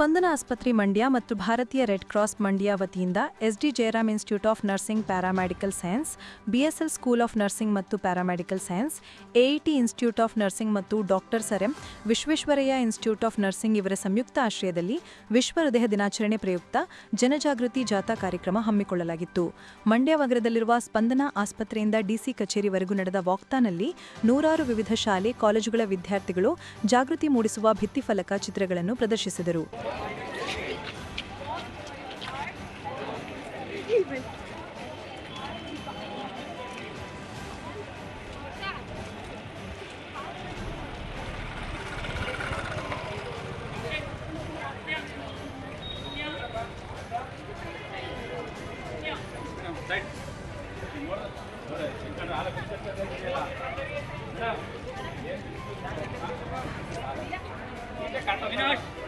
ಸ್ಪಂದನ ಆಸ್ಪತ್ರೆ ಮಂಡ್ಯ ಮತ್ತು ಭಾರತೀಯ ರೆಡ್ ಕ್ರಾಸ್ ಮಂಡ್ಯ ವತಿಯಿಂದ SD Jayaram institute of nursing paramedical science, BSL school of nursing ಮತ್ತು paramedical science AIT institute of nursing ಮತ್ತು doctor ಸರೆಂ, ವಿಶ್ವೇಶ್ವರಯ್ಯ ಇನ್ಸ್ಟಿಟ್ಯೂಟ್ ಆಫ್ ನರ್ಸಿಂಗ್ ಇವರ ಸಂಯುಕ್ತ ಆಶ್ರಯದಲ್ಲಿ ವಿಶ್ವ ಹೃದಯ ದಿನಾಚರಣೆ ಪ್ರಯುಕ್ತ ಜನಜಾಗೃತಿ ಜಾಥಾ ಕಾರ್ಯಕ್ರಮ ಹಮ್ಮಿಕೊಳ್ಳಲಾಗಿತ್ತು. ಮಂಡ್ಯ ನಗರದಲ್ಲಿರುವ ಸ್ಪಂದನ ಆಸ್ಪತ್ರೆಯಿಂದ ಡಿಸಿ ಕಚೇರಿವರೆಗೂ ನಡೆದ ವಾಕ್ತಾನಲ್ಲಿ ನೂರಾರು ವಿವಿಧ ಶಾಲೆ, ಕಾಲೇಜುಗಳ ವಿದ್ಯಾರ್ಥಿಗಳು ಜಾಗೃತಿ ಮೂಡಿಸುವ ಭಿತ್ತಿಫಲಕ ಚಿತ್ರಗಳನ್ನು ಪ್ರದರ್ಶಿಸಿದರು. Gracias.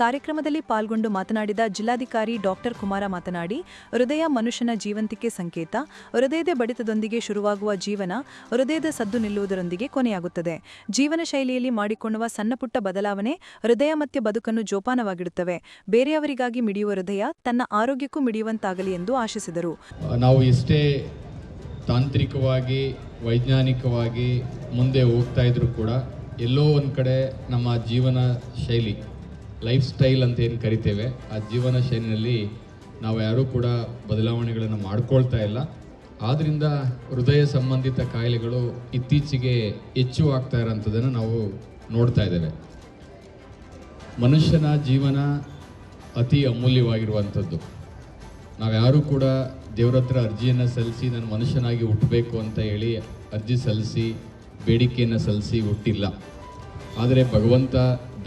ಕಾರ್ಯಕ್ರಮದಲ್ಲಿ ಪಾಲ್ಗೊಂಡು ಮಾತನಾಡಿದ ಜಿಲ್ಲಾಧಿಕಾರಿ ಡಾಕ್ಟರ್ ಕುಮಾರ ಮಾತನಾಡಿ, ಹೃದಯ ಮನುಷ್ಯನ ಜೀವಂತಿಕೆ ಸಂಕೇತ, ಹೃದಯದ ಬಡಿತದೊಂದಿಗೆ ಶುರುವಾಗುವ ಜೀವನ, ಹೃದಯದ ಸದ್ದು ನಿಲ್ಲುವುದರೊಂದಿಗೆ ಕೊನೆಯಾಗುತ್ತದೆ. ಜೀವನ ಶೈಲಿಯಲ್ಲಿ ಮಾಡಿಕೊಳ್ಳುವ ಸಣ್ಣಪುಟ್ಟ ಬದಲಾವಣೆ ಹೃದಯ ಮತ್ತೆ ಬದುಕನ್ನು ಜೋಪಾನವಾಗಿಡುತ್ತವೆ. ಬೇರೆಯವರಿಗಾಗಿ ಮಿಡಿಯುವ ಹೃದಯ ತನ್ನ ಆರೋಗ್ಯಕ್ಕೂ ಮಿಡಿಯುವಂತಾಗಲಿ ಎಂದು ಆಶಿಸಿದರು. ನಾವು ಇಷ್ಟೇ ತಾಂತ್ರಿಕವಾಗಿ, ವೈಜ್ಞಾನಿಕವಾಗಿ ಮುಂದೆ ಹೋಗ್ತಾ ಇದ್ರೂ ಕೂಡ ಎಲ್ಲೋ ಒಂದು ಕಡೆ ನಮ್ಮ ಜೀವನ ಶೈಲಿ ಲೈಫ್ ಸ್ಟೈಲ್ ಅಂತ ಏನು ಕರಿತೇವೆ, ಆ ಜೀವನ ಶೈಲಿನಲ್ಲಿ ನಾವು ಯಾರೂ ಕೂಡ ಬದಲಾವಣೆಗಳನ್ನು ಮಾಡ್ಕೊಳ್ತಾ ಇಲ್ಲ. ಆದ್ದರಿಂದ ಹೃದಯ ಸಂಬಂಧಿತ ಕಾಯಿಲೆಗಳು ಇತ್ತೀಚೆಗೆ ಹೆಚ್ಚು ಆಗ್ತಾ ಇರೋಂಥದ್ದನ್ನು ನಾವು ನೋಡ್ತಾ ಇದ್ದೇವೆ. ಮನುಷ್ಯನ ಜೀವನ ಅತಿ ಅಮೂಲ್ಯವಾಗಿರುವಂಥದ್ದು. ನಾವ್ಯಾರೂ ಕೂಡ ದೇವ್ರ ಹತ್ರ ಅರ್ಜಿಯನ್ನು ಸಲ್ಲಿಸಿ, ನಾನು ಮನುಷ್ಯನಾಗಿ ಹುಟ್ಟಬೇಕು ಅಂತ ಹೇಳಿ ಅರ್ಜಿ ಸಲ್ಲಿಸಿ, ಬೇಡಿಕೆಯನ್ನು ಸಲ್ಲಿಸಿ ಹುಟ್ಟಿಲ್ಲ. ಆದರೆ ಭಗವಂತ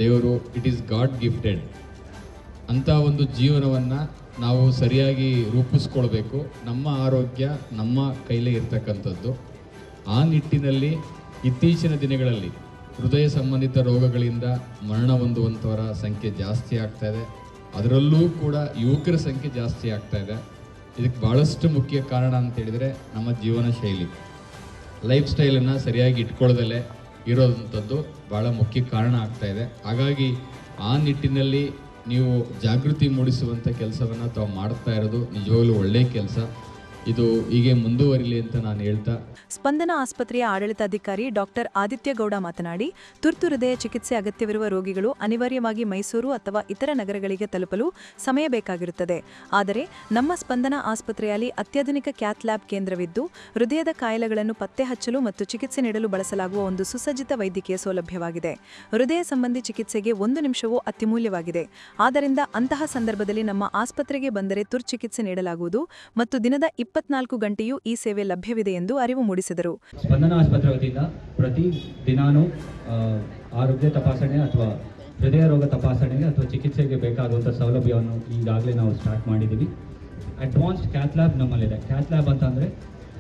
ದೇವರು ಇಟ್ ಈಸ್ ಗಾಡ್ ಗಿಫ್ಟೆಡ್ ಅಂಥ ಒಂದು ಜೀವನವನ್ನು ನಾವು ಸರಿಯಾಗಿ ರೂಪಿಸ್ಕೊಳ್ಬೇಕು. ನಮ್ಮ ಆರೋಗ್ಯ ನಮ್ಮ ಕೈಲೇ ಇರ್ತಕ್ಕಂಥದ್ದು. ಆ ನಿಟ್ಟಿನಲ್ಲಿ ಇತ್ತೀಚಿನ ದಿನಗಳಲ್ಲಿ ಹೃದಯ ಸಂಬಂಧಿತ ರೋಗಗಳಿಂದ ಮರಣ ಹೊಂದುವಂಥವರ ಸಂಖ್ಯೆ ಜಾಸ್ತಿ ಆಗ್ತಾ ಇದೆ. ಅದರಲ್ಲೂ ಕೂಡ ಯುವಕರ ಸಂಖ್ಯೆ ಜಾಸ್ತಿ ಆಗ್ತಾ ಇದೆ. ಇದಕ್ಕೆ ಭಾಳಷ್ಟು ಮುಖ್ಯ ಕಾರಣ ಅಂತ ಹೇಳಿದರೆ ನಮ್ಮ ಜೀವನ ಶೈಲಿ. ಲೈಫ್ ಸ್ಟೈಲನ್ನು ಸರಿಯಾಗಿ ಇಟ್ಕೊಳ್ಳದಲ್ಲೇ ಇರೋದಂಥದ್ದು ಭಾಳ ಮುಖ್ಯ ಕಾರಣ ಆಗ್ತಾ ಇದೆ. ಹಾಗಾಗಿ ಆ ನಿಟ್ಟಿನಲ್ಲಿ ನೀವು ಜಾಗೃತಿ ಮೂಡಿಸುವಂಥ ಕೆಲಸವನ್ನು ತಾವು ಮಾಡ್ತಾ ಇರೋದು ನಿಜವಾಗ್ಲೂ ಒಳ್ಳೆಯ ಕೆಲಸ. ಇದು ಹೀಗೆ ಮುಂದುವರಿಲಿ ಅಂತ ನಾನು ಹೇಳ್ತಾ. ಸ್ಪಂದನ ಆಸ್ಪತ್ರೆಯ ಆಡಳಿತಾಧಿಕಾರಿ ಡಾಕ್ಟರ್ ಆದಿತ್ಯ ಗೌಡ ಮಾತನಾಡಿ, ತುರ್ತು ಹೃದಯ ಚಿಕಿತ್ಸೆ ಅಗತ್ಯವಿರುವ ರೋಗಿಗಳು ಅನಿವಾರ್ಯವಾಗಿ ಮೈಸೂರು ಅಥವಾ ಇತರ ನಗರಗಳಿಗೆ ತಲುಪಲು ಸಮಯ ಬೇಕಾಗಿರುತ್ತದೆ. ಆದರೆ, ನಮ್ಮ ಸ್ಪಂದನ ಆಸ್ಪತ್ರೆಯಲ್ಲಿ ಅತ್ಯಾಧುನಿಕ ಕ್ಯಾತ್ ಲ್ಯಾಬ್ ಕೇಂದ್ರವಿದ್ದು, ಹೃದಯದ ಕಾಯಿಲೆಗಳನ್ನು ಪತ್ತೆ ಹಚ್ಚಲು ಮತ್ತು ಚಿಕಿತ್ಸೆ ನೀಡಲು ಬಳಸಲಾಗುವ ಒಂದು ಸುಸಜ್ಜಿತ ವೈದ್ಯಕೀಯ ಸೌಲಭ್ಯವಾಗಿದೆ. ಹೃದಯ ಸಂಬಂಧಿ ಚಿಕಿತ್ಸೆಗೆ ಒಂದು ನಿಮಿಷವೂ ಅತ್ಯಮೂಲ್ಯವಾಗಿದೆ ಆದ್ದರಿಂದ ಅಂತಹ ಸಂದರ್ಭದಲ್ಲಿ ನಮ್ಮ ಆಸ್ಪತ್ರೆಗೆ ಬಂದರೆ ತುರ್ಚಿಕಿತ್ಸೆ ನೀಡಲಾಗುವುದು ಮತ್ತು ದಿನದ ಇಪ್ಪತ್ನಾಲ್ಕು ಗಂಟೆಯೂ ಈ ಸೇವೆ ಲಭ್ಯವಿದೆ ಎಂದು ಅರಿವು ಮೂಡಿಸಿದರು. ಸ್ಪಂದನ ಆಸ್ಪತ್ರೆ ವತಿಯಿಂದ ಪ್ರತಿ ದಿನಾನೂ ಆರೋಗ್ಯ ತಪಾಸಣೆ ಅಥವಾ ಹೃದಯ ರೋಗ ತಪಾಸಣೆಗೆ ಅಥವಾ ಚಿಕಿತ್ಸೆಗೆ ಬೇಕಾಗುವಂಥ ಸೌಲಭ್ಯವನ್ನು ಈಗಾಗಲೇ ನಾವು ಸ್ಟಾರ್ಟ್ ಮಾಡಿದ್ದೀವಿ. ಅಡ್ವಾನ್ಸ್ಡ್ ಕ್ಯಾತ್ ಲ್ಯಾಬ್ ನಮ್ಮಲ್ಲಿದೆ. ಕ್ಯಾತ್ ಲ್ಯಾಬ್ ಅಂತಂದರೆ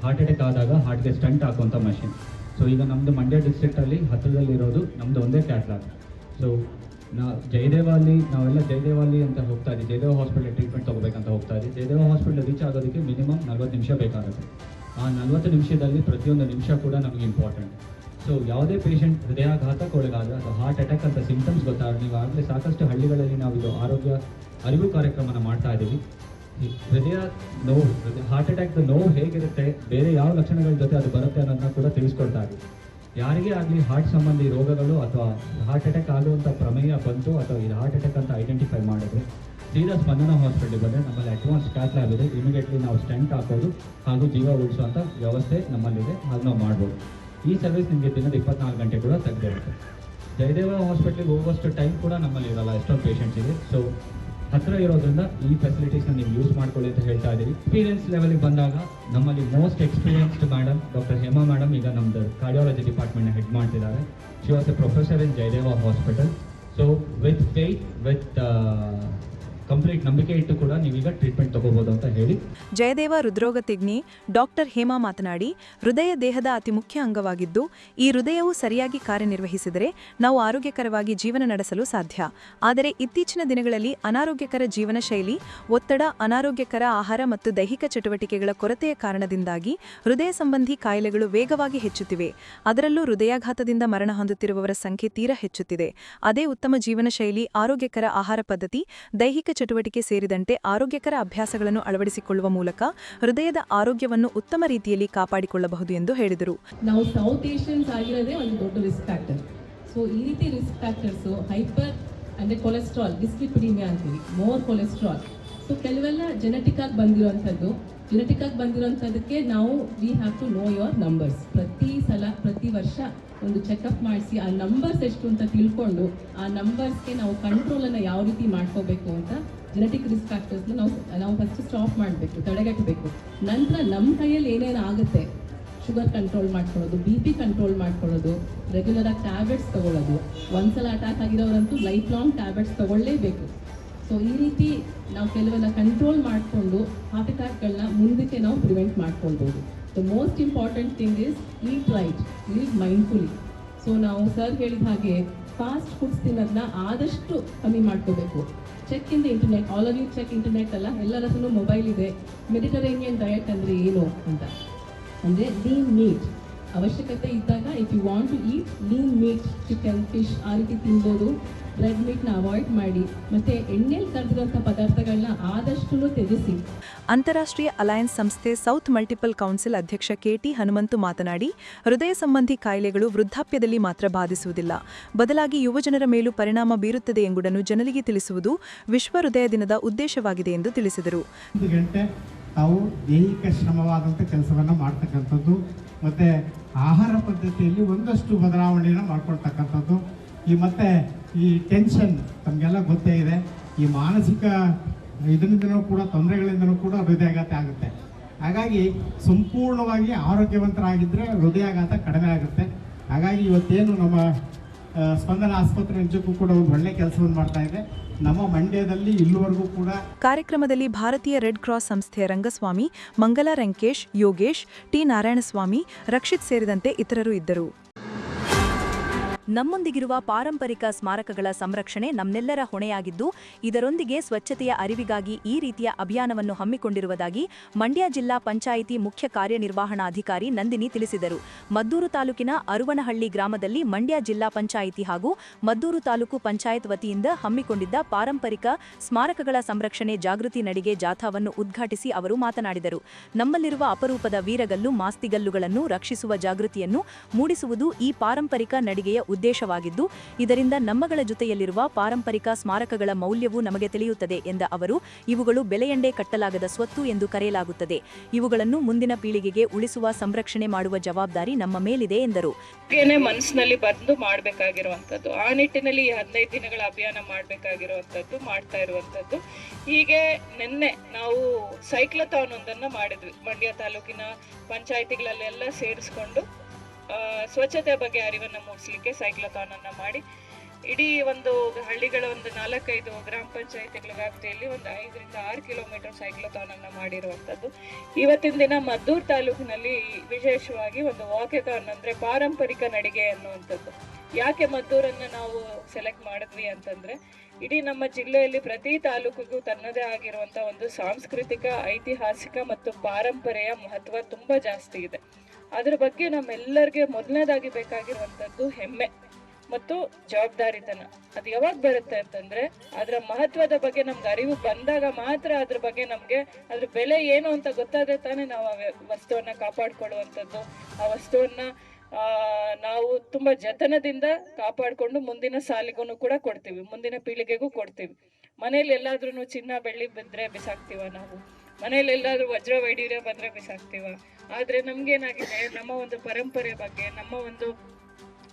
ಹಾರ್ಟ್ ಅಟ್ಯಾಕ್ ಆದಾಗ ಹಾರ್ಟ್ಗೆ ಸ್ಟಂಟ್ ಹಾಕುವಂಥ ಮಷಿನ್ ಸೊ ಈಗ ನಮ್ಮದು ಮಂಡ್ಯ ಡಿಸ್ಟ್ರಿಕ್ಟಲ್ಲಿ ಹತ್ತಿರದಲ್ಲಿರೋದು ನಮ್ಮದು ಒಂದೇ ಕ್ಯಾತ್ ಲ್ಯಾಬ್ ಸೊ ನಾ ಜಯದೇವಲ್ಲಿ, ನಾವೆಲ್ಲ ಜಯದೇವಲ್ಲಿ ಅಂತ ಹೋಗ್ತಾ ಇದ್ದೀವಿ. ಜಯದೇವ ಹಾಸ್ಪಿಟಲ್ ಟ್ರೀಟ್ಮೆಂಟ್ ತೊಗೋಬೇಕಂತ ಹೋಗ್ತಾ ಇದ್ದೀವಿ. ಜಯದೇವ ಹಾಸ್ಪಿಟಲ್ ರೀಚ್ ಆಗೋದಕ್ಕೆ ಮಿನಿಮಮ್ ನಲ್ವತ್ತು ನಿಮಿಷ ಬೇಕಾಗುತ್ತೆ. ಆ ನಲ್ವತ್ತು ನಿಮಿಷದಲ್ಲಿ ಪ್ರತಿಯೊಂದು ನಿಮಿಷ ಕೂಡ ನಮಗೆ ಇಂಪಾರ್ಟೆಂಟ್ ಸೊ ಯಾವುದೇ ಪೇಷಂಟ್ ಹೃದಯಾಘಾತಕ್ಕೆ ಒಳಗಾದ ಅಥವಾ ಹಾರ್ಟ್ ಅಟ್ಯಾಕ್ ಅಂತ ಸಿಂಟಮ್ಸ್ ಗೊತ್ತಾದ್ರೆ ನೀವು ಆಗಲೇ ಸಾಕಷ್ಟು ಹಳ್ಳಿಗಳಲ್ಲಿ ನಾವು ಇದು ಆರೋಗ್ಯ ಅರಿವು ಕಾರ್ಯಕ್ರಮನ ಮಾಡ್ತಾ ಇದ್ದೀವಿ. ಹೃದಯ ನೋವು ಹಾರ್ಟ್ ಅಟ್ಯಾಕ್ದು ನೋವು ಹೇಗಿರುತ್ತೆ, ಬೇರೆ ಯಾವ ಲಕ್ಷಣಗಳ ಜೊತೆ ಅದು ಬರುತ್ತೆ ಅನ್ನೋದನ್ನ ಕೂಡ ತಿಳಿಸ್ಕೊಡ್ತಾ ಇದ್ದೀವಿ. ಯಾರಿಗೇ ಆಗಲಿ ಹಾರ್ಟ್ ಸಂಬಂಧಿ ರೋಗಗಳು ಅಥವಾ ಹಾರ್ಟ್ ಅಟ್ಯಾಕ್ ಆಗುವಂಥ ಪ್ರಮೇಯ ಬಂತು ಅಥವಾ ಇದು ಹಾರ್ಟ್ ಅಟ್ಯಾಕ್ ಅಂತ ಐಡೆಂಟಿಫೈ ಮಾಡಿದ್ರೆ, ಸೀದಾ ಸ್ಪಂದನ ಹಾಸ್ಪಿಟಲ್ ಬಂದರೆ ನಮ್ಮಲ್ಲಿ ಅಡ್ವಾನ್ಸ್ ಕ್ಯಾತ್ ಲ್ಯಾಬ್ ಇದೆ. ಇಮಿಡಿಯೇಟ್ಲಿ ನಾವು ಸ್ಟೆಂಟ್ ಹಾಕೋದು ಹಾಗೂ ಜೀವ ಉಳಿಸುವಂಥ ವ್ಯವಸ್ಥೆ ನಮ್ಮಲ್ಲಿದೆ. ಅದು ನಾವು ಮಾಡ್ಬೋದು. ಈ ಸರ್ವಿಸ್ ನಿಮಗೆ ದಿನದ ಇಪ್ಪತ್ನಾಲ್ಕು ಗಂಟೆ ಕೂಡ ತೆಗೆದಿರುತ್ತೆ. ಜಯದೇವ ಹಾಸ್ಪಿಟ್ಲಿಗೆ ಹೋಗುವಷ್ಟು ಟೈಮ್ ಕೂಡ ನಮ್ಮಲ್ಲಿ ಇರಲ್ಲ. ಎಷ್ಟೊಂದು ಪೇಷಂಟ್ಸ್ ಸೊ ಹತ್ರ ಇರೋದ್ರಿಂದ ಈ ಫೆಸಿಲಿಟೀಸ್ನ ನೀವು ಯೂಸ್ ಮಾಡ್ಕೊಳ್ಳಿ ಅಂತ ಹೇಳ್ತಾ ಇದ್ದೀವಿ ಎಕ್ಸ್ಪೀರಿಯನ್ಸ್ ಲೆವೆಲ್ಗೆ ಬಂದಾಗ ನಮ್ಮಲ್ಲಿ most experienced madam doctor Hema madam ಈಗ ನಮ್ದು ಕಾರ್ಡಿಯಾಲಜಿ ಡಿಪಾರ್ಟ್ಮೆಂಟ್ನ ಹೆಡ್ ಮಾಡ್ತಿದ್ದಾರೆ. She was a professor in Jayadeva hospital so with faith with complete ನಂಬಿಕೆ ಇಟ್ಟು ಕೂಡ ನೀವೀಗ ಟ್ರೀಟ್ಮೆಂಟ್ ತಗೋಬಹುದು ಅಂತ ಹೇಳಿ. ಜಯದೇವ ಹೃದ್ರೋಗ ತಿಗ್ನಿ, ಡಾಕ್ಟರ್ ಹೇಮಾ ಮಾತನಾಡಿ, ಹೃದಯ ದೇಹದ ಅತಿ ಮುಖ್ಯ ಅಂಗವಾಗಿದ್ದು, ಈ ಹೃದಯವು ಸರಿಯಾಗಿ ಕಾರ್ಯನಿರ್ವಹಿಸಿದರೆ ನಾವು ಆರೋಗ್ಯಕರವಾಗಿ ಜೀವನ ನಡೆಸಲು ಸಾಧ್ಯ. ಆದರೆ ಇತ್ತೀಚಿನ ದಿನಗಳಲ್ಲಿ ಅನಾರೋಗ್ಯಕರ ಜೀವನ ಶೈಲಿ, ಒತ್ತಡ, ಅನಾರೋಗ್ಯಕರ ಆಹಾರ ಮತ್ತು ದೈಹಿಕ ಚಟುವಟಿಕೆಗಳ ಕೊರತೆಯ ಕಾರಣದಿಂದಾಗಿ ಹೃದಯ ಸಂಬಂಧಿ ಕಾಯಿಲೆಗಳು ವೇಗವಾಗಿ ಹೆಚ್ಚುತ್ತಿವೆ. ಅದರಲ್ಲೂ ಹೃದಯಾಘಾತದಿಂದ ಮರಣ ಹೊಂದುತ್ತಿರುವವರ ಸಂಖ್ಯೆ ತೀರಾ ಹೆಚ್ಚುತ್ತಿದೆ. ಅದೇ ಉತ್ತಮ ಜೀವನ ಶೈಲಿ, ಆರೋಗ್ಯಕರ ಆಹಾರ ಪದ್ಧತಿ, ದೈಹಿಕ ಚಟುವಟಿಕೆ ಸೇರಿದಂತೆ ಆರೋಗ್ಯಕರ ಅಭ್ಯಾಸಗಳನ್ನು ಅಳವಡಿಸಿಕೊಳ್ಳುವ ಮೂಲಕ ಹೃದಯದ ಆರೋಗ್ಯವನ್ನು ಉತ್ತಮ ರೀತಿಯಲ್ಲಿ ಕಾಪಾಡಿಕೊಳ್ಳಬಹುದು ಎಂದು ಹೇಳಿದರು. ನಾವು ಸೌತ್ ಏಷ್ಯನ್ಸ್ ಆಗಿರೋದೇ ಒಂದು ದೊಡ್ಡ ರಿಸ್ಕ್ ಫ್ಯಾಕ್ಟರ್ ಸೊ ಈ ರೀತಿ ರಿಸ್ಕ್ ಫ್ಯಾಕ್ಟರ್ಸು ಹೈಪರ್ ಅಂದರೆ ಕೊಲೆಸ್ಟ್ರಾಲ್ ಡಿಸ್ಲಿಪಿಡಿಮಿಯಾ ಅಂತೀವಿ ಮೋರ್ ಕೊಲೆಸ್ಟ್ರಾಲ್ ಸೊ ಕೆಲವೆಲ್ಲ ಜೆನೆಟಿಕ್ ಆಗಿ ಬಂದಿರೋಂಥದ್ದು ಜೆನೆಟಿಕ್ ಆಗಿ ಬಂದಿರೋಂಥದ್ದಕ್ಕೆ ನಾವು we have to know your numbers ಪ್ರತಿ ಸಲ, ಪ್ರತಿ ವರ್ಷ ಒಂದು ಚೆಕಪ್ ಮಾಡಿಸಿ ಆ ನಂಬರ್ಸ್ ಎಷ್ಟು ಅಂತ ತಿಳ್ಕೊಂಡು ಆ ನಂಬರ್ಸ್ಗೆ ನಾವು ಕಂಟ್ರೋಲನ್ನು ಯಾವ ರೀತಿ ಮಾಡ್ಕೋಬೇಕು ಅಂತ ಜೆನೆಟಿಕ್ ರಿಸ್ಕ್ ಫ್ಯಾಕ್ಟರ್ಸ್ನ ನಾವು ನಾವು ಫಸ್ಟ್ ಸ್ಟಾಪ್ ಮಾಡಬೇಕು, ತಡೆಗಟ್ಟಬೇಕು. ನಂತರ ನಮ್ಮ ಕೈಯಲ್ಲಿ ಏನೇನು ಆಗುತ್ತೆ? ಶುಗರ್ ಕಂಟ್ರೋಲ್ ಮಾಡ್ಕೊಳ್ಳೋದು ಬಿ ಪಿ ಕಂಟ್ರೋಲ್ ಮಾಡ್ಕೊಳ್ಳೋದು ರೆಗ್ಯುಲರಾಗಿ ಟ್ಯಾಬ್ಲೆಟ್ಸ್ ತಗೊಳ್ಳೋದು. ಒಂದ್ಸಲ ಅಟ್ಯಾಕ್ ಆಗಿರೋರಂತೂ ಲೈಫ್ ಲಾಂಗ್ ಟ್ಯಾಬ್ಲೆಟ್ಸ್ ತಗೊಳ್ಳೇಬೇಕು. ಸೊ ಈ ರೀತಿ ನಾವು ಕೆಲವೆಲ್ಲ ಕಂಟ್ರೋಲ್ ಮಾಡಿಕೊಂಡು ಹಾರ್ಟ್ ಅಟ್ಯಾಕ್ಗಳನ್ನ ಮುಂದಕ್ಕೆ ನಾವು ಪ್ರಿವೆಂಟ್ ಮಾಡ್ಕೊಳ್ಬೋದು. The most important thing is eat right live mindfully so ನಾವು ಸರ್ ಹೇಳಿದ ಹಾಗೆ ಫಾಸ್ಟ್ ಫುಡ್ಸ್ ತಿನ್ನೋದನ್ನ ಆದಷ್ಟು ಕಮ್ಮಿ ಮಾಡ್ಕೋಬೇಕು. Check in internet all are you check internet ಅಲ್ಲ? ಎಲ್ಲರ ಮೊಬೈಲ್ ಇದೆ. ಮೆಡಿಟರೇನಿಯನ್ ಡಯಟ್ ಅಂದರೆ ಏನು ಅಂತ? ಅಂದರೆ ದಿ ಮೀಟ್ ಅವಶ್ಯಕತೆ ಇದ್ದಾಗ if you want to eat lean meat chicken fish ಆ ರೀತಿ ತಿನ್ಬೋದು ರೆಡ್ ಮೀಟ್ನ ಅವಾಯ್ಡ್ ಮಾಡಿ. ಮತ್ತೆ ಎಣ್ಣೆಲಿ ಕರೆದಿರುವಂಥ ಪದಾರ್ಥಗಳನ್ನ ಆದಷ್ಟು ತ್ಯಜಿಸಿ ಅಂತಾರಾಷ್ಟ್ರೀಯ ಅಲಯನ್ಸ್ ಸಂಸ್ಥೆ ಸೌತ್ ಮಲ್ಟಿಪಲ್ ಕೌನ್ಸಿಲ್ ಅಧ್ಯಕ್ಷ ಕೆಟಿ ಹನುಮಂತು ಮಾತನಾಡಿ ಹೃದಯ ಸಂಬಂಧಿ ಕಾಯಿಲೆಗಳು ವೃದ್ಧಾಪ್ಯದಲ್ಲಿ ಮಾತ್ರ ಬಾಧಿಸುವುದಿಲ್ಲ. ಬದಲಾಗಿ ಯುವಜನರ ಮೇಲೂ ಪರಿಣಾಮ ಬೀರುತ್ತದೆ ಎಂಬುದನ್ನು ಜನರಿಗೆ ತಿಳಿಸುವುದು ವಿಶ್ವ ಹೃದಯ ದಿನದ ಉದ್ದೇಶವಾಗಿದೆ ಎಂದು ತಿಳಿಸಿದರು. ತಾವು ದೈಹಿಕ ಶ್ರಮವಾದಂಥ ಕೆಲಸವನ್ನು ಮಾಡ್ತಕ್ಕಂಥದ್ದು. ಮತ್ತು ಆಹಾರ ಪದ್ಧತಿಯಲ್ಲಿ ಒಂದಷ್ಟು ಬದಲಾವಣೆಯನ್ನು ಮಾಡ್ಕೊಳ್ತಕ್ಕಂಥದ್ದು. ಈ ಮತ್ತೆ ಈ ಟೆನ್ಷನ್ ತಮಗೆಲ್ಲ ಗೊತ್ತೇ ಇದೆ. ಈ ಮಾನಸಿಕ ಇದರಿಂದನೂ ಕೂಡ, ತೊಂದರೆಗಳಿಂದನೂ ಕೂಡ ಹೃದಯಾಘಾತ ಆಗುತ್ತೆ. ಹಾಗಾಗಿ ಸಂಪೂರ್ಣವಾಗಿ ಆರೋಗ್ಯವಂತರಾಗಿದ್ದರೆ ಹೃದಯಾಘಾತ ಕಡಿಮೆ ಆಗುತ್ತೆ. ಹಾಗಾಗಿ ಇವತ್ತೇನು ನಮ್ಮ ಸ್ಪಂದನ ಆಸ್ಪತ್ರೆ ನಿಜಕ್ಕೂ ಕೂಡ ಒಂದು ಒಳ್ಳೆ ಕೆಲಸವನ್ನು ಮಾಡ್ತಾ ಇದೆ. ನಮ್ಮ ಮಂಡ್ಯದಲ್ಲಿ ಇಲ್ಲಿವರೆಗೂ ಕೂಡ ಕಾರ್ಯಕ್ರಮದಲ್ಲಿ ಭಾರತೀಯ ರೆಡ್ ಕ್ರಾಸ್ ಸಂಸ್ಥೆಯ ರಂಗಸ್ವಾಮಿ, ಮಂಗಲ ರಂಕೇಶ್, ಯೋಗೇಶ್, ಟಿ ನಾರಾಯಣಸ್ವಾಮಿ, ರಕ್ಷಿತ್ ಸೇರಿದಂತೆ ಇತರರು ಇದ್ದರು. ನಮ್ಮೊಂದಿಗಿರುವ ಪಾರಂಪರಿಕ ಸ್ಮಾರಕಗಳ ಸಂರಕ್ಷಣೆ ನಮ್ಮೆಲ್ಲರ ಹೊಣೆಯಾಗಿದ್ದು, ಇದರೊಂದಿಗೆ ಸ್ವಚ್ಛತೆಯ ಅರಿವಿಗಾಗಿ ಈ ರೀತಿಯ ಅಭಿಯಾನವನ್ನು ಹಮ್ಮಿಕೊಂಡಿರುವುದಾಗಿ ಮಂಡ್ಯ ಜಿಲ್ಲಾ ಪಂಚಾಯಿತಿ ಮುಖ್ಯ ಕಾರ್ಯನಿರ್ವಹಣಾಧಿಕಾರಿ ನಂದಿನಿ ತಿಳಿಸಿದರು. ಮದ್ದೂರು ತಾಲೂಕಿನ ಅರುವನಹಳ್ಳಿ ಗ್ರಾಮದಲ್ಲಿ ಮಂಡ್ಯ ಜಿಲ್ಲಾ ಪಂಚಾಯಿತಿ ಹಾಗೂ ಮದ್ದೂರು ತಾಲೂಕು ಪಂಚಾಯತ್ ವತಿಯಿಂದ ಹಮ್ಮಿಕೊಂಡಿದ್ದ ಪಾರಂಪರಿಕ ಸ್ಮಾರಕಗಳ ಸಂರಕ್ಷಣೆ ಜಾಗೃತಿ ನಡಿಗೆ ಜಾಥಾವನ್ನು ಉದ್ಘಾಟಿಸಿ ಅವರು ಮಾತನಾಡಿದರು. ನಮ್ಮಲ್ಲಿರುವ ಅಪರೂಪದ ವೀರಗಲ್ಲು, ಮಾಸ್ತಿಗಲ್ಲುಗಳನ್ನು ರಕ್ಷಿಸುವ ಜಾಗೃತಿಯನ್ನು ಮೂಡಿಸುವುದು ಈ ಪಾರಂಪರಿಕ ನಡಿಗೆಯ ಉದ್ದೇಶವಾಗಿದ್ದು, ಇದರಿಂದ ನಮ್ಮಗಳ ಜೊತೆಯಲ್ಲಿರುವ ಪಾರಂಪರಿಕ ಸ್ಮಾರಕಗಳ ಮೌಲ್ಯವು ನಮಗೆ ತಿಳಿಯುತ್ತದೆ ಎಂದ ಅವರು, ಇವುಗಳು ಬೆಲೆಯಂಡೆ ಕಟ್ಟಲಾಗದ ಸ್ವತ್ತು ಎಂದು ಕರೆಯಲಾಗುತ್ತದೆ. ಇವುಗಳನ್ನು ಮುಂದಿನ ಪೀಳಿಗೆಗೆ ಉಳಿಸುವ, ಸಂರಕ್ಷಣೆ ಮಾಡುವ ಜವಾಬ್ದಾರಿ ನಮ್ಮ ಮೇಲಿದೆ ಎಂದರು. ಮನಸ್ಸಿನಲ್ಲಿ ಬಂದು ಮಾಡಬೇಕಾಗಿರುವಂಥದ್ದು, ಆ ನಿಟ್ಟಿನಲ್ಲಿ ಹದಿನೈದು ದಿನಗಳ ಅಭಿಯಾನ ಮಾಡಬೇಕಾಗಿರುವಂಥದ್ದು, ಮಾಡ್ತಾ ಇರುವಂಥದ್ದು. ಹೀಗೆ ನಿನ್ನೆ ನಾವು ಸೈಕ್ಲಥಾನ್ ಒಂದನ್ನು ಮಾಡಿದ್ವಿ. ಮಂಡ್ಯ ತಾಲೂಕಿನ ಪಂಚಾಯಿತಿಗಳಲ್ಲೆಲ್ಲ ಸೇರಿಸ್ಕೊಂಡು ಸ್ವಚ್ಛತೆ ಬಗ್ಗೆ ಅರಿವನ್ನು ಮೂಡಿಸ್ಲಿಕ್ಕೆ ಸೈಕ್ಲಥಾನ್ ಅನ್ನ ಮಾಡಿ, ಇಡೀ ಒಂದು ಹಳ್ಳಿಗಳ ಒಂದು ನಾಲ್ಕೈದು ಗ್ರಾಮ ಪಂಚಾಯಿತಿಗಳ ವ್ಯಾಪ್ತಿಯಲ್ಲಿ ಒಂದು ಐದರಿಂದ ಆರು ಕಿಲೋಮೀಟರ್ ಸೈಕ್ಲಥಾನ್ ಅನ್ನ ಮಾಡಿರುವಂಥದ್ದು. ಇವತ್ತಿನ ದಿನ ಮದ್ದೂರು ತಾಲೂಕಿನಲ್ಲಿ ವಿಶೇಷವಾಗಿ ಒಂದು ವಾಕೆಥಾನ್ ಅಂದ್ರೆ ಪಾರಂಪರಿಕ ನಡಿಗೆ ಅನ್ನುವಂಥದ್ದು. ಯಾಕೆ ಮದ್ದೂರನ್ನ ನಾವು ಸೆಲೆಕ್ಟ್ ಮಾಡಿದ್ವಿ ಅಂತಂದ್ರೆ, ಇಡೀ ನಮ್ಮ ಜಿಲ್ಲೆಯಲ್ಲಿ ಪ್ರತಿ ತಾಲೂಕಿಗೂ ತನ್ನದೇ ಆಗಿರುವಂತ ಒಂದು ಸಾಂಸ್ಕೃತಿಕ, ಐತಿಹಾಸಿಕ ಮತ್ತು ಪಾರಂಪರೆಯ ಮಹತ್ವ ತುಂಬಾ ಜಾಸ್ತಿ ಇದೆ. ಅದ್ರ ಬಗ್ಗೆ ನಮ್ಮೆಲ್ಲರಿಗೆ ಮೊದಲನೇದಾಗಿ ಬೇಕಾಗಿರುವಂಥದ್ದು ಹೆಮ್ಮೆ ಮತ್ತು ಜವಾಬ್ದಾರಿತನ. ಅದು ಯಾವಾಗ ಬರುತ್ತೆ ಅಂತಂದ್ರೆ ಅದರ ಮಹತ್ವದ ಬಗ್ಗೆ ನಮ್ಗೆ ಅರಿವು ಬಂದಾಗ ಮಾತ್ರ ಅದ್ರ ಬಗ್ಗೆ ನಮಗೆ ಅದ್ರ ಬೆಲೆ ಏನು ಅಂತ ಗೊತ್ತಾದ್ರೆ ತಾನೇ ನಾವು ಆ ವಸ್ತುವನ್ನ ಕಾಪಾಡ್ಕೊಳ್ಳುವಂಥದ್ದು. ಆ ವಸ್ತುವನ್ನ ನಾವು ತುಂಬಾ ಜತನದಿಂದ ಕಾಪಾಡಿಕೊಂಡು ಮುಂದಿನ ಸಾಲಿಗೂ ಕೂಡ ಕೊಡ್ತೀವಿ. ಮುಂದಿನ ಪೀಳಿಗೆಗೂ ಕೊಡ್ತೀವಿ. ಮನೇಲಿ ಎಲ್ಲಾದ್ರೂ ಚಿನ್ನ, ಬೆಳ್ಳಿ ಬಿದ್ದರೆ ಬಿಸಾಕ್ತಿವ ನಾವು? ಮನೇಲಿ ಎಲ್ಲಾದ್ರೂ ವಜ್ರ ವೈಡೂರ್ಯ ಬಂದ್ರೆ ಬಿಸಾಕ್ತಿವ ಆದ್ರೆ ನಮ್ಗೇನಾಗಿದೆ, ನಮ್ಮ ಒಂದು ಪರಂಪರೆ ಬಗ್ಗೆ, ನಮ್ಮ ಒಂದು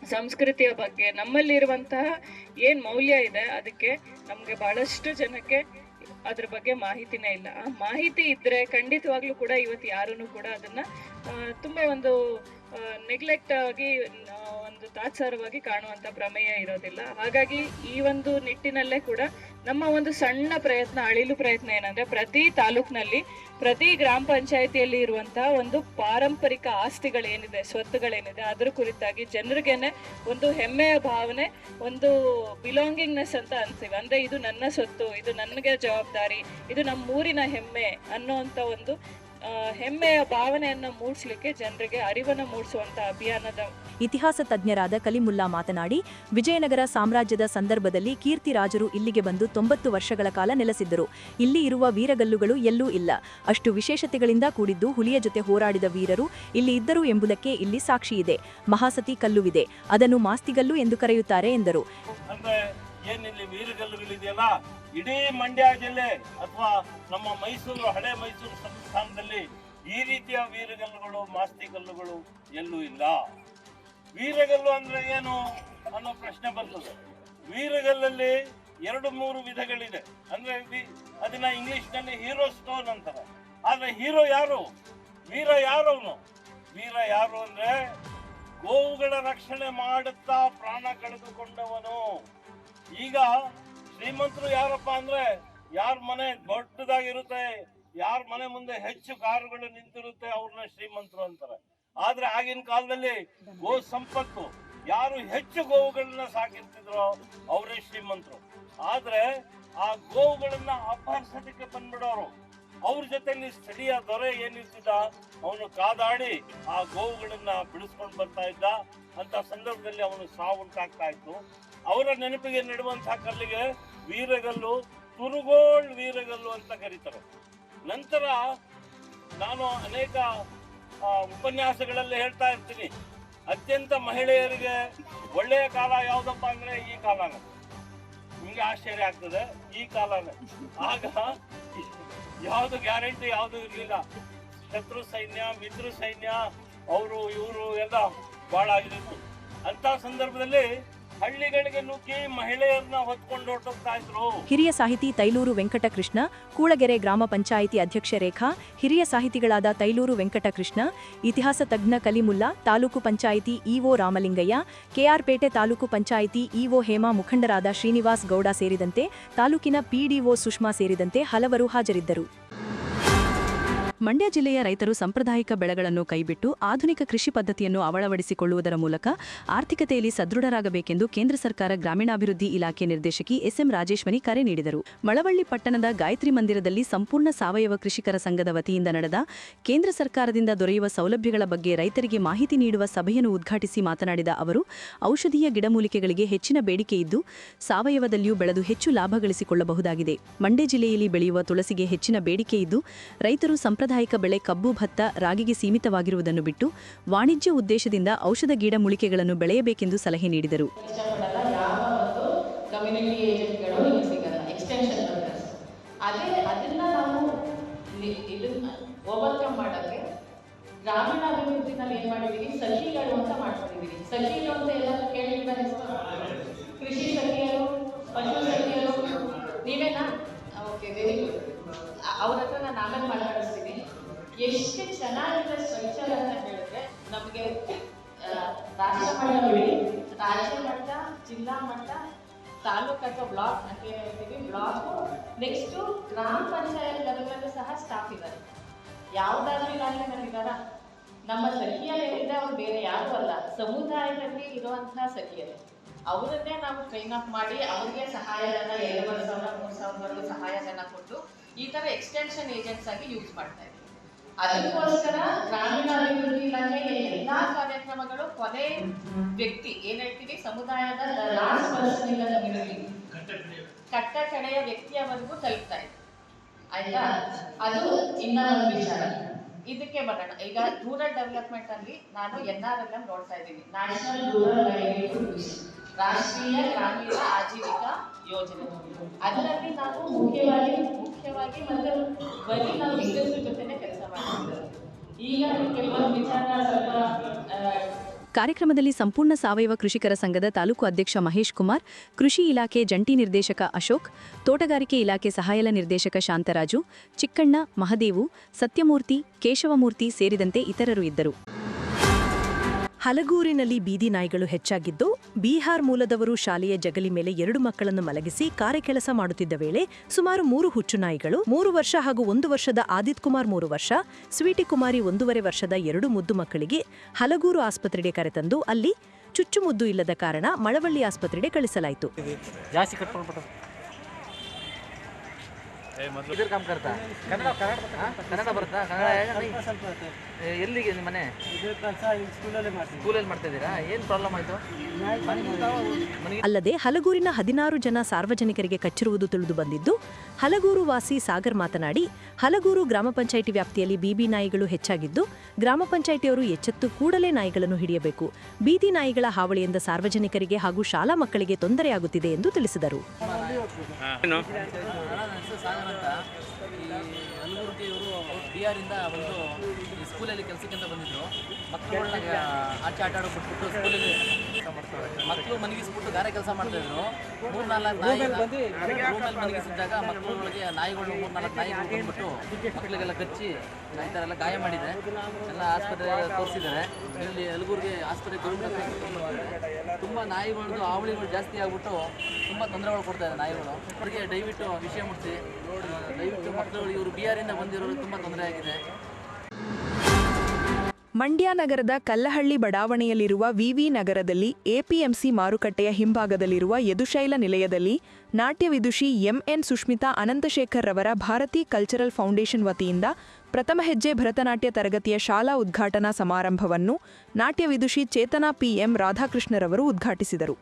ಸಂಸ್ಕೃತಿಯ ಬಗ್ಗೆ, ನಮ್ಮಲ್ಲಿರುವಂತಹ ಏನ್ ಮೌಲ್ಯ ಇದೆ, ಅದಕ್ಕೆ ನಮ್ಗೆ ಬಹಳಷ್ಟು ಜನಕ್ಕೆ ಅದ್ರ ಬಗ್ಗೆ ಮಾಹಿತಿನೇ ಇಲ್ಲ. ಆ ಮಾಹಿತಿ ಇದ್ರೆ ಖಂಡಿತವಾಗ್ಲೂ ಕೂಡ ಇವತ್ತು ಯಾರೂ ಕೂಡ ಅದನ್ನ ತುಂಬಾ ಒಂದು ನೆಗ್ಲೆಕ್ಟ್ ಆಗಿ ಒಂದು ತಾತ್ಸಾರವಾಗಿ ಕಾಣುವಂತ ಪ್ರಮೇಯ ಇರೋದಿಲ್ಲ. ಹಾಗಾಗಿ ಈ ಒಂದು ನಿಟ್ಟಿನಲ್ಲೇ ಕೂಡ ನಮ್ಮ ಒಂದು ಸಣ್ಣ ಪ್ರಯತ್ನ, ಅಳಿಲು ಪ್ರಯತ್ನ ಏನಂದ್ರೆ ಪ್ರತಿ ತಾಲೂಕ್ನಲ್ಲಿ, ಪ್ರತಿ ಗ್ರಾಮ ಪಂಚಾಯತಿಯಲ್ಲಿ ಇರುವಂತ ಒಂದು ಪಾರಂಪರಿಕ ಆಸ್ತಿಗಳೇನಿದೆ, ಸ್ವತ್ತುಗಳೇನಿದೆ, ಅದ್ರ ಕುರಿತಾಗಿ ಜನರಿಗೆನೆ ಒಂದು ಹೆಮ್ಮೆಯ ಭಾವನೆ, ಒಂದು ಬಿಲಾಂಗಿಂಗ್ನೆಸ್ ಅಂತ ಅನ್ಸ್ತೀವಿ ಅಂದ್ರೆ ಇದು ನನ್ನ ಸ್ವತ್ತು, ಇದು ನನಗೆ ಜವಾಬ್ದಾರಿ, ಇದು ನಮ್ಮೂರಿನ ಹೆಮ್ಮೆ ಅನ್ನೋ ಒಂದು ಹೆಮ್ಮೆಯ ಭಾವನೆಯನ್ನ ಮೂಡಿಸ್ಲಿಕ್ಕೆ ಜನರಿಗೆ ಅರಿವನ್ನ ಮೂಡಿಸುವಂತ ಅಭಿಯಾನದ ಇತಿಹಾಸ ತಜ್ಞರಾದ ಕಲಿಮುಲ್ಲಾ ಮಾತನಾಡಿ ವಿಜಯನಗರ ಸಾಮ್ರಾಜ್ಯದ ಸಂದರ್ಭದಲ್ಲಿ ಕೀರ್ತಿರಾಜರು ಇಲ್ಲಿಗೆ ಬಂದು ತೊಂಬತ್ತು ವರ್ಷಗಳ ಕಾಲ ನೆಲೆಸಿದ್ದರು. ಇಲ್ಲಿ ಇರುವ ವೀರಗಲ್ಲುಗಳು ಎಲ್ಲೂ ಇಲ್ಲ. ಅಷ್ಟು ವಿಶೇಷತೆಗಳಿಂದ ಕೂಡಿದ್ದು ಹುಲಿಯ ಜೊತೆ ಹೋರಾಡಿದ ವೀರರು ಇಲ್ಲಿ ಇದ್ದರು ಎಂಬುದಕ್ಕೆ ಇಲ್ಲಿ ಸಾಕ್ಷಿಯಿದೆ ಮಹಾಸತಿ ಕಲ್ಲುವಿದೆ. ಅದನ್ನು ಮಾಸ್ತಿಗಲ್ಲು ಎಂದು ಕರೆಯುತ್ತಾರೆ ಎಂದರು. ಏನಿಲ್ಲಿ ವೀರಗಲ್ಲುಗಳಿದೆಯಲ್ಲ ಇಡೀ ಮಂಡ್ಯ ಜಿಲ್ಲೆ ಅಥವಾ ನಮ್ಮ ಮೈಸೂರು, ಹಳೆ ಮೈಸೂರು ಸಂಸ್ಥಾನದಲ್ಲಿ ಈ ರೀತಿಯ ವೀರಗಲ್ಲುಗಳು ಮಾಸ್ತಿಗಲ್ಲುಗಳು ಎಲ್ಲೂ ಇಲ್ಲ. ವೀರಗಲ್ಲು ಅಂದ್ರೆ ಏನು ಅನ್ನೋ ಪ್ರಶ್ನೆ ಬರ್ತದೆ. ವೀರಗಲ್ಲಲ್ಲಿ ಎರಡು ಮೂರು ವಿಧಗಳಿದೆ. ಅಂದ್ರೆ ಅದನ್ನ ಇಂಗ್ಲಿಷ್ನಲ್ಲಿ ಹೀರೋ ಸ್ಟೋನ್ ಅಂತಾರೆ. ಆದ್ರೆ ಹೀರೋ ಯಾರು? ವೀರ ಯಾರು ಅವನು ವೀರ ಯಾರು ಅಂದ್ರೆ ಗೋವುಗಳ ರಕ್ಷಣೆ ಮಾಡುತ್ತಾ ಪ್ರಾಣ ಕಳೆದುಕೊಂಡವನು. ಈಗ ಶ್ರೀಮಂತರು ಯಾರಪ್ಪ ಅಂದ್ರೆ ಯಾರ ಮನೆ ದೊಡ್ಡದಾಗಿರುತ್ತೆ, ಯಾರ ಮನೆ ಮುಂದೆ ಹೆಚ್ಚು ಕಾರುಗಳು ನಿಂತಿರುತ್ತೆ ಅವ್ರನ್ನ ಶ್ರೀಮಂತರು ಅಂತಾರೆ. ಆದ್ರೆ ಆಗಿನ ಕಾಲದಲ್ಲಿ ಗೋ ಸಂಪತ್ತು, ಯಾರು ಹೆಚ್ಚು ಗೋವುಗಳನ್ನ ಸಾಕಿರ್ತಿದ್ರು ಅವರೇ ಶ್ರೀಮಂತರು. ಆದ್ರೆ ಆ ಗೋವುಗಳನ್ನ ಅಪಹರಿಸೋದಕ್ಕೆ ಬಂದ್ಬಿಡೋರು. ಅವ್ರ ಜೊತೆಯಲ್ಲಿ ಸ್ಥಳೀಯ ದೊರೆ ಏನಿರ್ತಿದ್ದ, ಅವನು ಕಾದಾಡಿ ಆ ಗೋವುಗಳನ್ನ ಬಿಡಿಸ್ಕೊಂಡು ಬರ್ತಾ ಇದ್ದ. ಅಂತ ಸಂದರ್ಭದಲ್ಲಿ ಅವನು ಸಾವುಂಟಾಗ್ತಾ ಇತ್ತು. ಅವರ ನೆನಪಿಗೆ ನೆಡುವಂತಹ ಕಲ್ಲಿಗೆ ವೀರಗಲ್ಲು, ತುರುಗೋಳ್ ವೀರಗಲ್ಲು ಅಂತ ಕರೀತಾರೆ. ನಂತರ ನಾನು ಅನೇಕ ಉಪನ್ಯಾಸಗಳಲ್ಲಿ ಹೇಳ್ತಾ ಇರ್ತೀನಿ. ಅತ್ಯಂತ ಮಹಿಳೆಯರಿಗೆ ಒಳ್ಳೆಯ ಕಾಲ ಯಾವುದಪ್ಪ ಅಂದ್ರೆ ಈ ಕಾಲನ ನಿಮ್ಗೆ ಆಶ್ಚರ್ಯ ಆಗ್ತದೆ, ಈ ಕಾಲನೇ ಆಗ ಯಾವುದು ಗ್ಯಾರಂಟಿ, ಯಾವುದು ಇರಲಿಲ್ಲ. ಶತ್ರು ಸೈನ್ಯ, ಮಿತ್ರ ಸೈನ್ಯ, ಅವರು, ಇವರು ಎಲ್ಲ ಬಹಳ ಆಗಿತ್ತು ಅಂತ ಸಂದರ್ಭದಲ್ಲಿ ಹಳ್ಳಿಗಳಿಗೆ ನುಗ್ಗಿ ಮಹಿಳೆಯರನ್ನ ಹೊತ್ಕೊಂಡು ಹಿರಿಯ ಸಾಹಿತಿ ತೈಲೂರು ವೆಂಕಟಕೃಷ್ಣ, ಕೂಳಗೆರೆ ಗ್ರಾಮ ಪಂಚಾಯಿತಿ ಅಧ್ಯಕ್ಷೆ ರೇಖಾ, ಹಿರಿಯ ಸಾಹಿತಿಗಳಾದ ತೈಲೂರು ವೆಂಕಟಕೃಷ್ಣ, ಇತಿಹಾಸ ತಜ್ಞ ಕಲಿಮುಲ್ಲಾ, ತಾಲೂಕು ಪಂಚಾಯಿತಿ ಇಒ ರಾಮಲಿಂಗಯ್ಯ ಕೆಆರ್ಪೇಟೆ ತಾಲೂಕು ಪಂಚಾಯಿತಿ ಇಒ ಹೇಮಾ ಮುಖಂಡರಾದ ಶ್ರೀನಿವಾಸ್ ಗೌಡ ಸೇರಿದಂತೆ ತಾಲೂಕಿನ ಪಿಡಿಒ ಸುಷ್ಮಾ ಸೇರಿದಂತೆ ಹಲವರು ಹಾಜರಿದ್ದರು. ಮಂಡ್ಯ ಜಿಲ್ಲೆಯ ರೈತರು ಸಾಂಪ್ರದಾಯಿಕ ಬೆಳೆಗಳನ್ನು ಕೈಬಿಟ್ಟು ಆಧುನಿಕ ಕೃಷಿ ಪದ್ಧತಿಯನ್ನು ಅಳವಡಿಸಿಕೊಳ್ಳುವುದರ ಮೂಲಕ ಆರ್ಥಿಕತೆಯಲ್ಲಿ ಸದೃಢರಾಗಬೇಕೆಂದು ಕೇಂದ್ರ ಸರ್ಕಾರ ಗ್ರಾಮೀಣಾಭಿವೃದ್ಧಿ ಇಲಾಖೆ ನಿರ್ದೇಶಕಿ ಎಸ್ಎಂ ರಾಜೇಶ್ವನಿ ಕರೆ ನೀಡಿದರು. ಮಳವಳ್ಳಿ ಪಟ್ಟಣದ ಗಾಯತ್ರಿ ಮಂದಿರದಲ್ಲಿ ಸಂಪೂರ್ಣ ಸಾವಯವ ಕೃಷಿಕರ ಸಂಘದ ವತಿಯಿಂದ ನಡೆದ ಕೇಂದ್ರ ಸರ್ಕಾರದಿಂದ ದೊರೆಯುವ ಸೌಲಭ್ಯಗಳ ಬಗ್ಗೆ ರೈತರಿಗೆ ಮಾಹಿತಿ ನೀಡುವ ಸಭೆಯನ್ನು ಉದ್ಘಾಟಿಸಿ ಮಾತನಾಡಿದ ಅವರು, ಔಷಧೀಯ ಗಿಡಮೂಲಿಕೆಗಳಿಗೆ ಹೆಚ್ಚಿನ ಬೇಡಿಕೆ ಇದ್ದು, ಸಾವಯವದಲ್ಲಿಯೂ ಬೆಳೆದು ಹೆಚ್ಚು ಲಾಭ ಗಳಿಸಿಕೊಳ್ಳಬಹುದಾಗಿದೆ. ಮಂಡ್ಯ ಜಿಲ್ಲೆಯಲ್ಲಿ ಬೆಳೆಯುವ ತುಳಸಿಗೆ ಹೆಚ್ಚಿನ ಬೇಡಿಕೆ ಇದ್ದು, ರೈತರು ಸಾಂಪ್ರದಾಯಿಕ ಬೆಳೆ ಕಬ್ಬು, ಭತ್ತ, ರಾಗಿಗೆ ಸೀಮಿತವಾಗಿರುವುದನ್ನು ಬಿಟ್ಟು ವಾಣಿಜ್ಯ ಉದ್ದೇಶದಿಂದ ಔಷಧ ಗಿಡ ಮೂಲಿಕೆಗಳನ್ನು ಬೆಳೆಯಬೇಕೆಂದು ಸಲಹೆ ನೀಡಿದರು. ಮಾಡೋಕ್ಕೆ ಗ್ರಾಮೀಣಾಭಿವೃದ್ಧಿನಲ್ಲಿ ಏನು ಮಾಡಿದೀವಿ ಸಖಿಗಳು ಅಂತ ಮಾಡ್ಕೊಂಡಿದೀವಿ ಸಖಿಗಳು ಅಂತ ಎಲ್ಲರೂ ಕೇಳಿದ್ದಾರೆ ಕೃಷಿ ಸಖಿಯರು ಪಶು ನೀವೇನಾ ಅವ್ರ ಹತ್ರ ನಾನು ಆಮೇಲೆ ಮಾತಾಡಿಸ್ತೀನಿ. ಎಷ್ಟು ಚೆನ್ನಾಗಿದೆ ಸ್ಟ್ರಕ್ಚರ್ ಅಂತ ಹೇಳಿದ್ರೆ ನಮಗೆ ರಾಷ್ಟ್ರ ಮಟ್ಟದಲ್ಲಿ ರಾಜ್ಯ ಮಟ್ಟ ಜಿಲ್ಲಾ ಮಟ್ಟ, ತಾಲೂಕು ಅಥವಾ ಬ್ಲಾಕ್ ಅಂತ ಹೇಳ್ತೀವಿ. ಬ್ಲಾಕ್ ನೆಕ್ಸ್ಟು ಗ್ರಾಮ ಪಂಚಾಯತ್ ಲೆವೆಲಲ್ಲೂ ಸಹ ಸ್ಟಾಫ್ ಇದ್ದಾರೆ ಯಾವುದಾದ್ರೂ ಇಲಾಖೆ ನನಗಿದಾರ ನಮ್ಮ ಸಖಿಯ ಏನಿದೆ ಅವ್ರು ಬೇರೆ ಯಾರೂ ಅಲ್ಲ. ಸಮುದಾಯದಲ್ಲಿ ಇರುವಂತಹ ಸಖಿಯರು. ಅವರನ್ನೇ ನಾವು ಟ್ರೈನ್ ಅಪ್ ಮಾಡಿ ಅವ್ರಿಗೆ ಸಹಾಯಧನ, ಎರಡು ಸಾವಿರ ಮೂರು ಸಾವಿರವರೆಗೂ ಸಹಾಯಧನ ಕೊಟ್ಟು ಈ ಥರ ಎಕ್ಸ್ಟೆನ್ಷನ್ ಏಜೆಂಟ್ಸ್ ಆಗಿ ಯೂಸ್ ಮಾಡ್ತಾ ಇದ್ದೀವಿ ಅದಕ್ಕೋಸ್ಕರ ಗ್ರಾಮೀಣಾಭಿವೃದ್ಧಿ ಇಲಾಖೆಯ ಎಲ್ಲಾ ಕಾರ್ಯಕ್ರಮಗಳು ಕೊನೆ ವ್ಯಕ್ತಿ ಏನ್ ಹೇಳ್ತೀವಿ? ಸಮುದಾಯದ ಲಾಸ್ಟ್ ಪರ್ಸನ್ ಕಟ್ಟ ಕಡೆಯ ವ್ಯಕ್ತಿಯವರೆಗೂ ತಲುಪ್ತಾ ಇದೆ ಆಯ್ತಾ? ಅದು ಇನ್ನೊಂದು ವಿಚಾರ. ಇದಕ್ಕೆ ಬರೋಣ. ಈಗ ರೂರಲ್ ಡೆವಲಪ್ಮೆಂಟ್ ಅಲ್ಲಿ ನಾನು ಎನ್ ಆರ್ ಎಲ್ ನೋಡ್ತಾ ಇದ್ದೀನಿ. ನ್ಯಾಷನಲ್ ರೂರಲ್ ರಾಷ್ಟ್ರೀಯ ಗ್ರಾಮೀಣ ಆಜೀವಿಕಾ ಯೋಜನೆ. ಅದರಲ್ಲಿ ನಾವು ಮುಖ್ಯವಾಗಿ ಮುಖ್ಯವಾಗಿ ಮತ್ತೆ ಬರೀ ನಾವು ಬಿಸ್ನೆಸ್ ಜೊತೆನೆ ಕೆಲಸ ಮಾಡ್ತಿದ್ದೇವೆ ಈಗ ಕೆಲವೊಂದು ವಿಚಾರ ಸ್ವಲ್ಪ ಕಾರ್ಯಕ್ರಮದಲ್ಲಿ ಸಂಪೂರ್ಣ ಸಾವಯವ ಕೃಷಿಕರ ಸಂಘದ ತಾಲೂಕು ಅಧ್ಯಕ್ಷ ಮಹೇಶ್ ಕುಮಾರ್, ಕೃಷಿ ಇಲಾಖೆ ಜಂಟಿ ನಿರ್ದೇಶಕ ಅಶೋಕ್, ತೋಟಗಾರಿಕೆ ಇಲಾಖೆ ಸಹಾಯಲ ನಿರ್ದೇಶಕ ಶಾಂತರಾಜು, ಚಿಕ್ಕಣ್ಣ ಮಹದೇವು, ಸತ್ಯಮೂರ್ತಿ, ಕೇಶವಮೂರ್ತಿ ಸೇರಿದಂತೆ ಇತರರು ಇದ್ದರು. ಹಲಗೂರಿನಲ್ಲಿ ಬೀದಿ ನಾಯಿಗಳು ಹೆಚ್ಚಾಗಿದ್ದು, ಬಿಹಾರ್ ಮೂಲದವರು ಶಾಲೆಯ ಜಗಲಿ ಮೇಲೆ ಎರಡು ಮಕ್ಕಳನ್ನು ಮಲಗಿಸಿ ಕಾರ್ಯಕೆಲಸ ಮಾಡುತ್ತಿದ್ದ ವೇಳೆ ಸುಮಾರು ಮೂರು ಹುಚ್ಚು ನಾಯಿಗಳು, ಮೂರು ವರ್ಷ ಹಾಗೂ ಒಂದು ವರ್ಷದ ಆದಿತ್ ಕುಮಾರ್ ಮೂರು ವರ್ಷ, ಸ್ವೀಟಿ ಕುಮಾರಿ ಒಂದೂವರೆ ವರ್ಷದ ಎರಡು ಮುದ್ದು ಮಕ್ಕಳಿಗೆ ಹಲಗೂರು ಆಸ್ಪತ್ರೆಗೆ ಕರೆತಂದು ಅಲ್ಲಿ ಚುಚ್ಚುಮುದ್ದು ಇಲ್ಲದ ಕಾರಣ ಮಳವಳ್ಳಿ ಆಸ್ಪತ್ರೆಗೆ ಕಳಿಸಲಾಯಿತು. ಇದ್ರ ಕಾಮ್ ಕರ್ತಾ? ಕನ್ನಡ ಕನ್ನಡ ಬರುತ್ತಾ? ಕನ್ನಡ ಎಲ್ಲಿಗೆ ನಿಮ್ಮ ಮನೆ? ಸ್ಕೂಲಲ್ಲಿ ಮಾಡ್ತಾ ಇದ್ದೀರಾ? ಏನು ಪ್ರಾಬ್ಲಮ್ ಆಯಿತು? ಅಲ್ಲದೆ ಹಲಗೂರಿನ ಹದಿನಾರು ಜನ ಸಾರ್ವಜನಿಕರಿಗೆ ಕಚ್ಚಿರುವುದು ತಿಳಿದು ಬಂದಿದ್ದು ಹಲಗೂರು ವಾಸಿ ಸಾಗರ್ ಮಾತನಾಡಿ ಹಲಗೂರು ಗ್ರಾಮ ಪಂಚಾಯಿತಿ ವ್ಯಾಪ್ತಿಯಲ್ಲಿ ಬೀಬಿ ನಾಯಿಗಳು ಹೆಚ್ಚಾಗಿದ್ದು ಗ್ರಾಮ ಪಂಚಾಯಿತಿಯವರು ಎಚ್ಚೆತ್ತು ಕೂಡಲೇ ನಾಯಿಗಳನ್ನು ಹಿಡಿಯಬೇಕು. ಬೀದಿ ನಾಯಿಗಳ ಹಾವಳಿಯಿಂದ ಸಾರ್ವಜನಿಕರಿಗೆ ಹಾಗೂ ಶಾಲಾ ಮಕ್ಕಳಿಗೆ ತೊಂದರೆಯಾಗುತ್ತಿದೆ ಎಂದು ತಿಳಿಸಿದರು. ನನ್ನ ಇವರು ಬಿಹಾರಿಂದ ಬಂದು ಈ ಸ್ಕೂಲಲ್ಲಿ ಕೆಲಸಕ್ಕಿಂತ ಬಂದಿದ್ರು. ಮಕ್ಕಳುಗಳನ್ನ ಆಚೆ ಆಟ ಆಡೋ ಬಿಟ್ಬಿಟ್ಟು ಸ್ಕೂಲಲ್ಲಿ ಮಕ್ಕಳು ಮನಗಿಸ್ಬಿಟ್ಟು ಗಾರೆ ಕೆಲಸ ಮಾಡ್ತಾ ಇದ್ರು. ಮೂರ್ ನಾಲ್ಕು ನಾಯಿ ರೂಮಲ್ಲಿ ಮನಗಿಸಿದ್ದಾಗ ಮಕ್ಕಳುಗಳಿಗೆ ನಾಯಿಗಳು ಮೂರ್ ನಾಲ್ಕು ನಾಯಿ ಬಂದ್ಬಿಟ್ಟು ಮಕ್ಕಳಿಗೆಲ್ಲ ಕಚ್ಚಿ ಈ ಥರ ಎಲ್ಲ ಗಾಯ ಮಾಡಿದೆ. ಎಲ್ಲ ಆಸ್ಪತ್ರೆ ತೋರಿಸಿದ್ದಾರೆ. ಇಲ್ಲಿ ಹಲಗುರ್ಗಿ ಆಸ್ಪತ್ರೆ ಗೌರ್ಮೆಂಟ್ ತುಂಬ ನಾಯಿಗಳದ್ದು ಹಾವಳಿಗಳು ಜಾಸ್ತಿ ಆಗ್ಬಿಟ್ಟು ತುಂಬ ತೊಂದರೆಗಳು ಕೊಡ್ತಾ ಇದೆ ನಾಯಿಗಳು. ಅವರಿಗೆ ದಯವಿಟ್ಟು ವಿಷಯ ಮುಟ್ಟಿಸಿ ದಯವಿಟ್ಟು ಮಕ್ಕಳು ಇವರು ಬಿಹಾರಿಂದ ಮಂಡ್ಯ ನಗರದ ಕಲ್ಲಹಳ್ಳಿ ಬಡಾವಣೆಯಲ್ಲಿರುವ ವಿವಿ ನಗರದಲ್ಲಿ ಎಪಿಎಂಸಿ ಮಾರುಕಟ್ಟೆಯ ಹಿಂಭಾಗದಲ್ಲಿರುವ ಯದುಶೈಲ ನಿಲಯದಲ್ಲಿ ನಾಟ್ಯ ವಿದುಷಿ ಎಂಎನ್ ಸುಷ್ಮಿತಾ ಅನಂತಶೇಖರ್ ರವರ ಭಾರತೀ ಕಲ್ಚರಲ್ ಫೌಂಡೇಶನ್ ವತಿಯಿಂದ ಪ್ರಥಮ ಹೆಜ್ಜೆ ಭರತನಾಟ್ಯ ತರಗತಿಯ ಶಾಲಾ ಉದ್ಘಾಟನಾ ಸಮಾರಂಭವನ್ನು ನಾಟ್ಯ ವಿದುಷಿ ಚೇತನಾ ಪಿಎಂ ರಾಧಾಕೃಷ್ಣರವರು ಉದ್ಘಾಟಿಸಿದರು.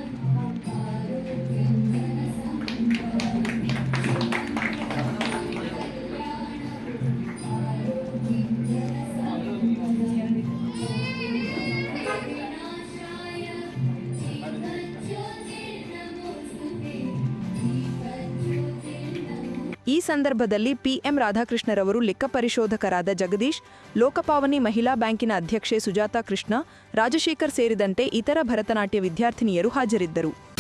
ಸಂದರ್ಭದಲ್ಲಿ ಪಿಎಂ ರಾಧಾಕೃಷ್ಣರವರು ಲೆಕ್ಕ ಪರಿಶೋಧಕರಾದ ಜಗದೀಶ್, ಲೋಕಪಾವನಿ ಮಹಿಳಾ ಬ್ಯಾಂಕಿನ ಅಧ್ಯಕ್ಷೆ ಸುಜಾತಾ ಕೃಷ್ಣ, ರಾಜಶೇಖರ್ ಸೇರಿದಂತೆ ಇತರ ಭರತನಾಟ್ಯ ವಿದ್ಯಾರ್ಥಿನಿಯರು ಹಾಜರಿದ್ದರು.